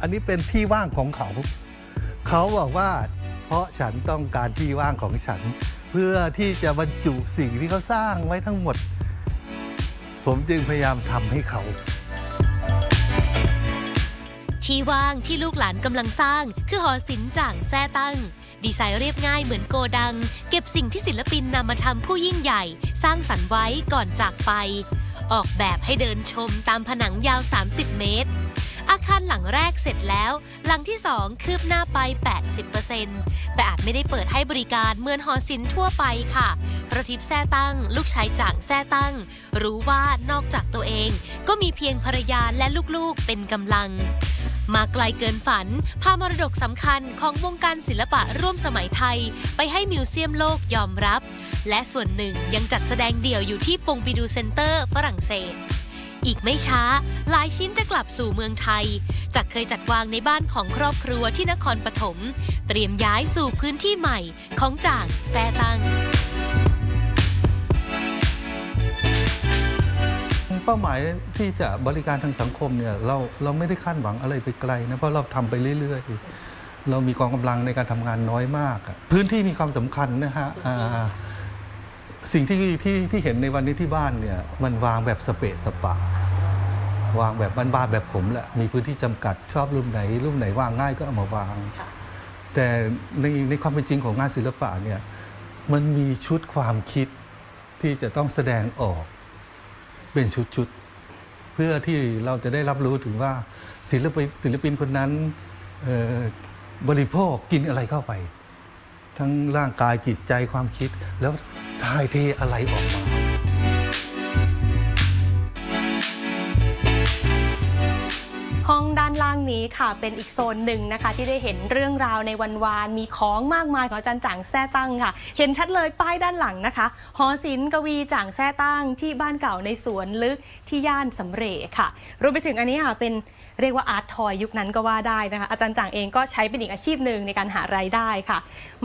อันนี้เป็นที่ว่างของเขา เขาบอกว่า เพราะฉันต้องการที่ว่างของฉัน เพื่อที่จะบรรจุสิ่งที่เขาสร้างไว้ทั้งหมด ผมจึงพยายามทำให้เขา ที่ว่างที่ลูกหลานกำลังสร้าง คือหอศิลป์จ่างแซ่ตั้ง ดีไซน์เรียบง่ายเหมือนโกดัง เก็บสิ่งที่ศิลปินนำมาทำผู้ยิ่งใหญ่ สร้างสรรค์ไว้ก่อนจากไป ออกแบบให้เดินชมตามผนังยาว 30 เมตร อาคารหลังแรกเสร็จแล้ว หลังที่ 2 คืบหน้าไป 80%แต่อาจไม่ได้เปิดให้บริการเหมือนหอศิลป์ทั่วไปค่ะเพราะทิพย์แซ่ตั้ง ลูกชายจางแซ่ตั้ง รู้ว่านอกจากตัวเอง ก็มีเพียงภรรยาและลูกๆเป็นกำลังมาไกลเกินฝัน พามรดกสำคัญของวงการศิลปะร่วมสมัยไทย ไปให้มิวเซียมโลกยอมรับ และส่วนหนึ่งยังจัดแสดงเดี่ยวอยู่ที่ปงปิดูเซ็นเตอร์ฝรั่งเศส อีกไม่ช้า หลายชิ้นจะกลับสู่เมืองไทย จากเคยจัดวางในบ้านของครอบครัวที่นครปฐม เตรียมย้ายสู่พื้นที่ใหม่ของจ่างแซตังเป้าหมายที่จะบริการทางสังคมเนี่ยเราเราไม่ได้คาดหวังอะไรไปไกลนะเพราะเราทำไปเรื่อย ๆ เรามีกองกำลังในการทำงานน้อยมาก พื้นที่มีความสำคัญนะฮะอ่า สิ่งที่ที่ที่เห็นในวันนี้ที่บ้านเนี่ยมันวางแบบสเปะสปะวางแบบบ้านๆแบบผมแหละมีพื้นที่จำกัดชอบรูปไหนรูปไหนวางง่ายก็เอามาวาง แต่ในในความเป็นจริงของงานศิลปะเนี่ยมันมีชุดความคิดที่จะต้องแสดงออกเป็นชุดๆ เพื่อที่เราจะได้รับรู้ถึงว่าศิลปินศิลปินคนนั้นเอ่อบริโภคกินอะไรเข้าไป ทั้งร่างกายจิตใจความคิดแล้ว ถ่ายเทอะไรออกมา ห้องด้านล่างนี้ค่ะเป็นอีกโซนหนึ่งนะคะ ที่ได้เห็นเรื่องราวในวันวานมีของมากมายของอาจารย์จ่างแซ่ตั้งค่ะ เห็นชัดเลยป้ายด้านหลังนะคะ หอศิลป์กวีจ่างแซ่ตั้งที่บ้านเก่าในสวนลึกที่ย่านสำเร็จค่ะรวมไปถึงอันนี้ค่ะเป็นเรียกว่าอาร์ตทอยยุคนั้นก็ว่าได้นะคะ อาจารย์จ่างเองก็ใช้เป็นอีกอาชีพหนึ่งในการหารายได้ค่ะ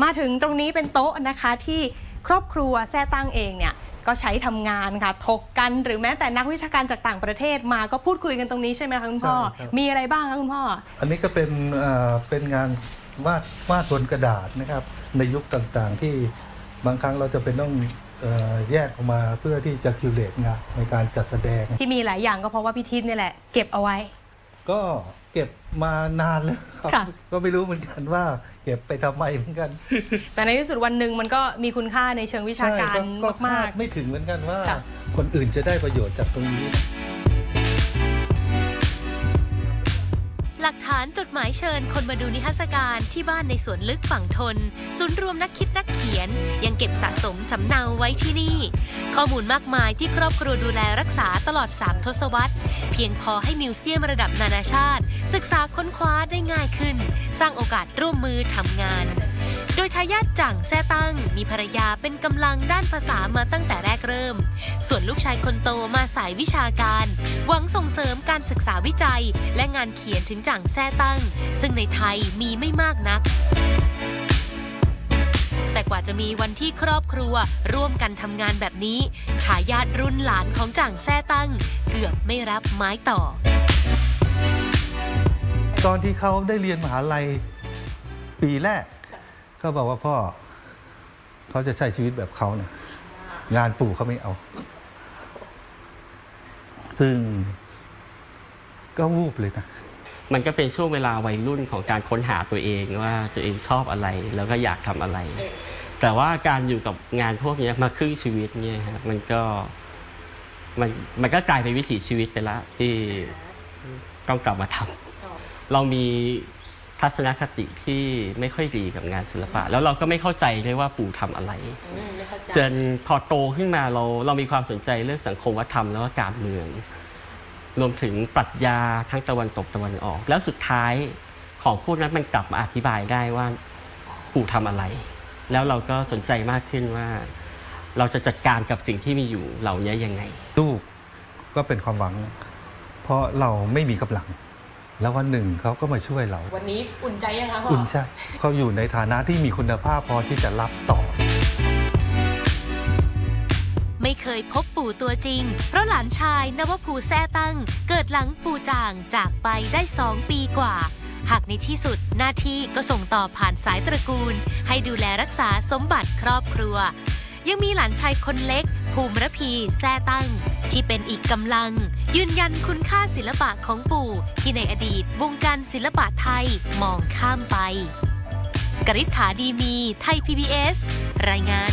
มาถึงตรงนี้เป็นโต๊ะนะคะที่ ครอบครัวแซ่ตั้งเองเนี่ยก็ใช้ทำงานค่ะถกกันหรือแม้แต่นักวิชาการจากต่างประเทศมาก็พูดคุยกันตรงนี้ใช่ไหมคะคุณพ่อ ใช่ครับ มีอะไรบ้างคะคุณพ่อ อันนี้ก็เป็นเอ่อเป็นงานวาดวาดบนกระดาษนะครับ ในยุคต่างๆที่บางครั้งเราจะเป็นต้องเอ่อแยกออกมาเพื่อที่จะคิวเลตงานในการจัดแสดง ที่มีหลายอย่างก็เพราะว่าพี่ทิพย์นี่แหละเก็บเอาไว้ ก็ เก็บมานานแล้วครับ ค่ะ ก็ไม่รู้เหมือนกันว่า เก็บไปทำไมเหมือนกันแต่ในที่สุดวันหนึ่งมันก็มีคุณค่าในเชิงวิชาการก็มาคากดไม่ถึงเหมือนกันว่า ค่ะ คนอื่นจะได้ประโยชน์จากตรงนี้หลัานจดหมายเชิญคนมาดูนิทรรศการที่บ้านในสวนลึกฝั่งทน ศูนย์รวมนักคิดนักเขียน ยังเก็บสะสมสำเนาไว้ที่นี่ ข้อมูลมากมายที่ครอบครัวดูแลรักษาตลอด 3 ทศวรรษ เพียงพอให้มิวเซียมระดับนานาชาติ ศึกษาค้นคว้าได้ง่ายขึ้น สร้างโอกาสร่วมมือทำงาน ยทายาทจ่างแซ่ตั้ง มีภรรยาเป็นกำลังด้านภาษามาตั้งแต่แรกเริ่ม ส่วนลูกชายคนโตมาสายวิชาการ หวังส่งเสริมการศึกษาวิจัย และงานเขียนถึงจ่างแซ่ตั้ง ซึ่งในไทยมีไม่มากนักแต่กว่าจะมีวันที่ครอบครัวร่วมกันทำงานแบบนี้ทายาทรุ่นหลานของจ่างแซ่ตั้ง เกือบไม่รับไม้ต่อ ตอนที่เขาได้เรียนมหาลัยปีแรก เขาบอกว่าพ่อเขาจะใช้ชีวิตแบบเขาเนี่ยงานปู่เขาไม่เอา ซึ่งก็วูบเลยนะมันก็เป็นช่วงเวลาวัยรุ่นของการค้นหาตัวเองว่าตัวเองชอบอะไรแล้วก็อยากทำอะไร แต่ว่าการอยู่กับงานพวกเนี้ยมาครึ่งชีวิตเนี่ยฮะมันก็มันมันก็กลายเป็นวิถีชีวิตไปละที่ต้องกลับมาทำเรามี ทัศนคติที่ไม่ค่อยดีกับงานศิลปะ แล้วเราก็ไม่เข้าใจด้วยว่าปู่ทำอะไรจนพอโตขึ้นมาเราเรามีความสนใจเรื่องสังคมวัฒนธรรมแล้วก็การเมือง รวมถึงปรัชญาทั้งตะวันตกตะวันออก แล้วสุดท้ายของพวกนั้นมันกลับมาอธิบายได้ว่าปู่ทำอะไร แล้วเราก็สนใจมากขึ้นว่า เราจะจัดการกับสิ่งที่มีอยู่เหล่านี้ยังไง ลูกก็เป็นความหวัง เพราะเราไม่มีกำลัง แล้ววันหนึ่งเขาก็มาช่วยเรา วันนี้อุ่นใจยังคะพ่ออุ่นใจเขาอยู่ในฐานะที่มีคุณภาพพอที่จะรับต่อ ไม่เคยพบปู่ตัวจริง เพราะหลานชายนวภูแซ่ตั้ง เกิดหลังปู่จางจากไปได้สองปีกว่า หากในที่สุดหน้าที่ก็ส่งต่อผ่านสายตระกูล ให้ดูแลรักษาสมบัติครอบครัว ยังมีหลานชายคนเล็ก ภูมิระพีแซ่ตั้ง ที่เป็นอีกกำลัง ยืนยันคุณค่าศิลปะของปู่ที่ในอดีตวงการศิลปะไทยมองข้ามไป กริษฐาดีมีไทย PBS รายงาน